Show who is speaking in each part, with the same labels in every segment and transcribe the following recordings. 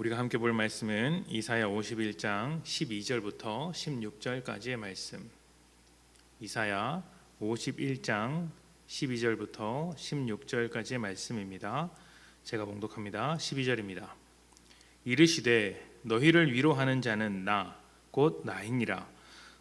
Speaker 1: 우리가 함께 볼 말씀은 이사야 51장 12절부터 16절까지의 말씀. 이사야 51장 12절부터 16절까지의 말씀입니다. 제가 봉독합니다. 12절입니다. 이르시되 너희를 위로하는 자는 나 곧 나이니라.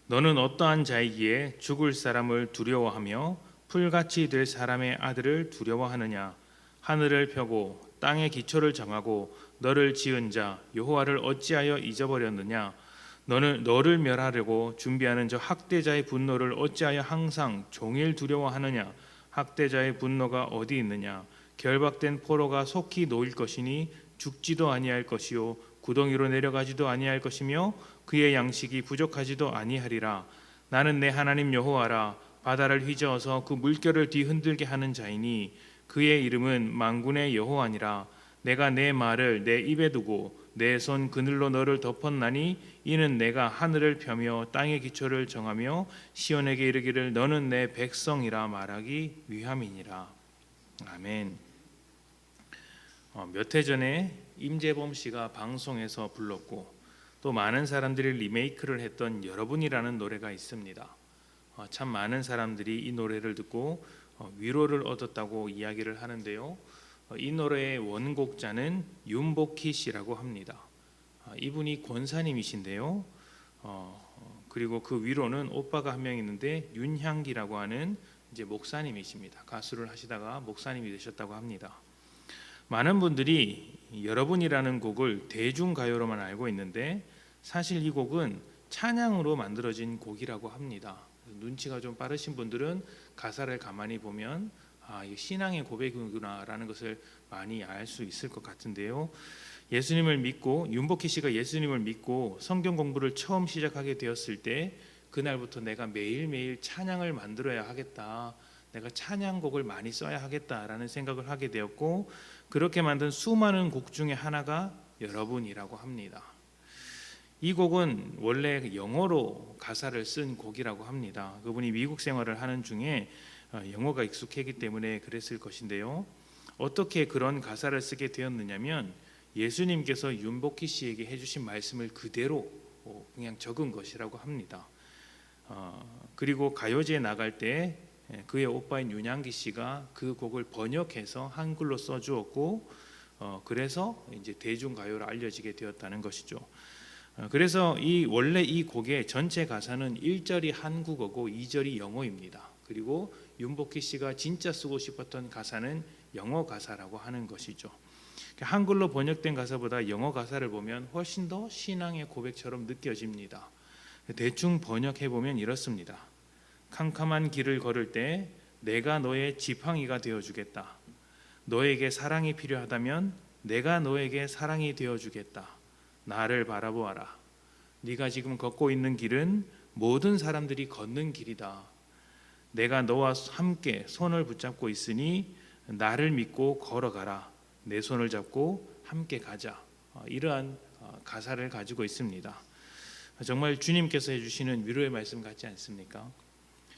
Speaker 1: 너는 어떠한 자이기에 죽을 사람을 두려워하며 풀같이 될 사람의 아들을 두려워하느냐? 하늘을 펴고 땅의 기초를 정하고 너를 지은 자 여호와를 어찌하여 잊어버렸느냐? 너는 너를 멸하려고 준비하는 저 학대자의 분노를 어찌하여 항상 종일 두려워하느냐? 학대자의 분노가 어디 있느냐? 결박된 포로가 속히 놓일 것이니 죽지도 아니할 것이요 구덩이로 내려가지도 아니할 것이며 그의 양식이 부족하지도 아니하리라. 나는 내 하나님 여호와라. 바다를 휘저어서 그 물결을 뒤흔들게 하는 자이니 그의 이름은 만군의 여호와니라. 내가 내 말을 내 입에 두고 내 손 그늘로 너를 덮었나니 이는 내가 하늘을 펴며 땅의 기초를 정하며 시온에게 이르기를 너는 내 백성이라 말하기 위함이니라. 아멘. 어, 몇해 전에 임재범 씨가 방송에서 불렀고 또 많은 사람들이 리메이크를 했던 여러분이라는 노래가 있습니다. 어, 참 많은 사람들이 이 노래를 듣고 어, 위로를 얻었다고 이야기를 하는데요. 어, 이 노래의 원곡자는 윤복희 씨라고 합니다. 어, 이분이 권사님이신데요. 어, 그리고 그 위로는 오빠가 한 명 있는데 윤향기라고 하는 이제 목사님이십니다. 가수를 하시다가 목사님이 되셨다고 합니다. 많은 분들이 여러분이라는 곡을 대중가요로만 알고 있는데 사실 이 곡은 찬양으로 만들어진 곡이라고 합니다. 눈치가 좀 빠르신 분들은 가사를 가만히 보면 아, 이 신앙의 고백이구나라는 것을 많이 알 수 있을 것 같은데요. 예수님을 믿고 윤복희 씨가 예수님을 믿고 성경 공부를 처음 시작하게 되었을 때 그날부터 내가 매일매일 찬양을 만들어야 하겠다. 내가 찬양곡을 많이 써야 하겠다라는 생각을 하게 되었고 그렇게 만든 수많은 곡 중에 하나가 여러분이라고 합니다. 이 곡은 원래 영어로 가사를 쓴 곡이라고 합니다. 그분이 미국 생활을 하는 중에 어, 영어가 익숙했기 때문에 그랬을 것인데요. 어떻게 그런 가사를 쓰게 되었느냐면 예수님께서 윤복희 씨에게 해주신 말씀을 그대로 어, 그냥 적은 것이라고 합니다. 어, 그리고 가요제에 나갈 때 예, 그의 오빠인 윤양기 씨가 그 곡을 번역해서 한글로 써주었고 어, 그래서 이제 대중 가요로 알려지게 되었다는 것이죠. 어, 그래서 이 원래 이 곡의 전체 가사는 1절이 한국어고 2절이 영어입니다. 그리고 윤복희 씨가 진짜 쓰고 싶었던 가사는 영어 가사라고 하는 것이죠. 한글로 번역된 가사보다 영어 가사를 보면 훨씬 더 신앙의 고백처럼 느껴집니다. 대충 번역해 보면 이렇습니다. 캄캄한 길을 걸을 때 내가 너의 지팡이가 되어 주겠다. 너에게 사랑이 필요하다면 내가 너에게 사랑이 되어 주겠다. 나를 바라보아라. 네가 지금 걷고 있는 길은 모든 사람들이 걷는 길이다. 내가 너와 함께 손을 붙잡고 있으니 나를 믿고 걸어가라. 내 손을 잡고 함께 가자. 어, 이러한 어, 가사를 가지고 있습니다. 정말 주님께서 해주시는 위로의 말씀 같지 않습니까?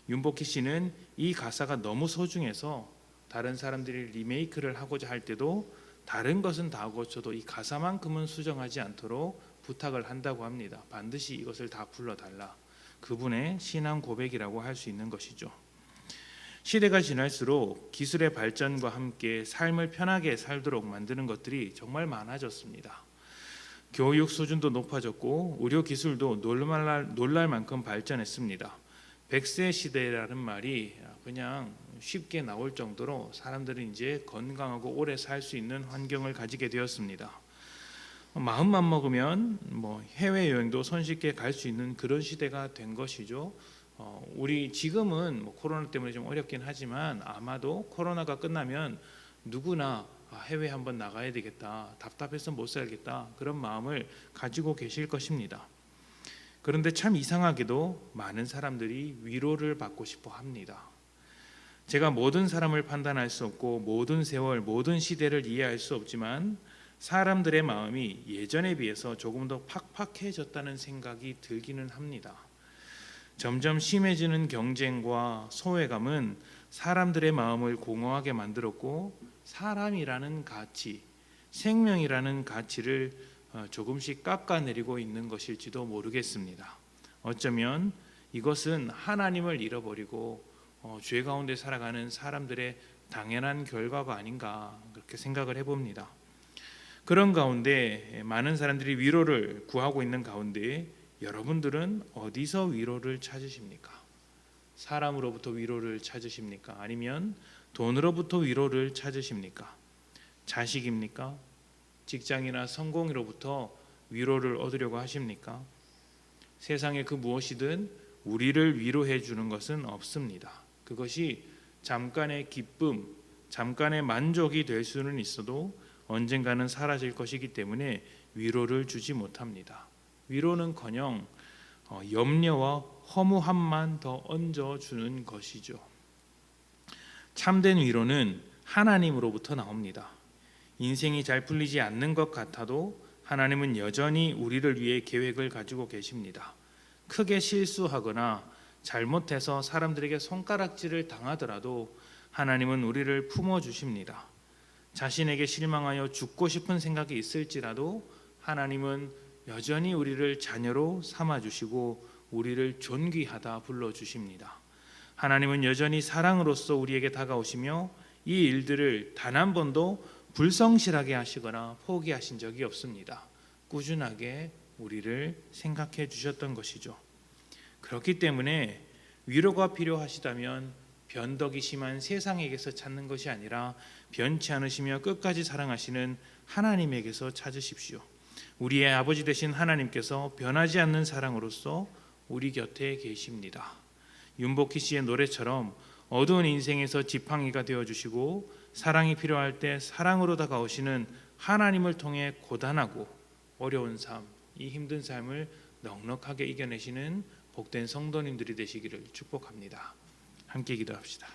Speaker 1: 윤복희 씨는 이 가사가 너무 소중해서 다른 사람들이 리메이크를 하고자 할 때도 다른 것은 다 고쳐도 이 가사만큼은 수정하지 않도록 부탁을 한다고 합니다. 반드시 이것을 다 불러달라. 그분의 신앙 고백이라고 할 수 있는 것이죠. 시대가 지날수록 기술의 발전과 함께 삶을 편하게 살도록 만드는 것들이 정말 많아졌습니다. 교육 수준도 높아졌고 의료 기술도 놀랄, 놀랄 만큼 발전했습니다. 백세 시대라는 말이 그냥 쉽게 나올 정도로 사람들은 이제 건강하고 오래 살 수 있는 환경을 가지게 되었습니다. 마음만 먹으면 뭐 해외 여행도 손쉽게 갈 수 있는 그런 시대가 된 것이죠. 어, 우리 지금은 뭐 코로나 때문에 좀 어렵긴 하지만 아마도 코로나가 끝나면 누구나 해외 한번 나가야 되겠다. 답답해서 못 살겠다. 그런 마음을 가지고 계실 것입니다. 그런데 참 이상하게도 많은 사람들이 위로를 받고 싶어 합니다. 제가 모든 사람을 판단할 수 없고 모든 세월, 모든 시대를 이해할 수 없지만 사람들의 마음이 예전에 비해서 조금 더 팍팍해졌다는 생각이 들기는 합니다. 점점 심해지는 경쟁과 소외감은 사람들의 마음을 공허하게 만들었고 사람이라는 가치, 생명이라는 가치를 어, 조금씩 깎아내리고 있는 것일지도 모르겠습니다. 어쩌면 이것은 하나님을 잃어버리고 어, 죄 가운데 살아가는 사람들의 당연한 결과가 아닌가 그렇게 생각을 해봅니다. 그런 가운데 많은 사람들이 위로를 구하고 있는 가운데 여러분들은 어디서 위로를 찾으십니까? 사람으로부터 위로를 찾으십니까? 아니면 돈으로부터 위로를 찾으십니까? 자식입니까? 직장이나 성공으로부터 위로를 얻으려고 하십니까? 세상의 그 무엇이든 우리를 위로해 주는 것은 없습니다. 그것이 잠깐의 기쁨, 잠깐의 만족이 될 수는 있어도 언젠가는 사라질 것이기 때문에 위로를 주지 못합니다. 위로는커녕 어, 염려와 허무함만 더 얹어 주는 것이죠. 참된 위로는 하나님으로부터 나옵니다. 인생이 잘 풀리지 않는 것 같아도 하나님은 여전히 우리를 위해 계획을 가지고 계십니다. 크게 실수하거나 잘못해서 사람들에게 손가락질을 당하더라도 하나님은 우리를 품어 주십니다. 자신에게 실망하여 죽고 싶은 생각이 있을지라도 하나님은 여전히 우리를 자녀로 삼아 주시고 우리를 존귀하다 불러 주십니다. 하나님은 여전히 사랑으로서 우리에게 다가오시며 이 일들을 단 한 번도 불성실하게 하시거나 포기하신 적이 없습니다. 꾸준하게 우리를 생각해 주셨던 것이죠. 그렇기 때문에 위로가 필요하시다면 변덕이 심한 세상에게서 찾는 것이 아니라 변치 않으시며 끝까지 사랑하시는 하나님에게서 찾으십시오. 우리의 아버지 되신 하나님께서 변하지 않는 사랑으로서 우리 곁에 계십니다. 윤복희 씨의 노래처럼 어두운 인생에서 지팡이가 되어 주시고 사랑이 필요할 때 사랑으로 다가오시는 하나님을 통해 고단하고 어려운 삶, 이 힘든 삶을 넉넉하게 이겨내시는 복된 성도님들이 되시기를 축복합니다. 함께 기도합시다.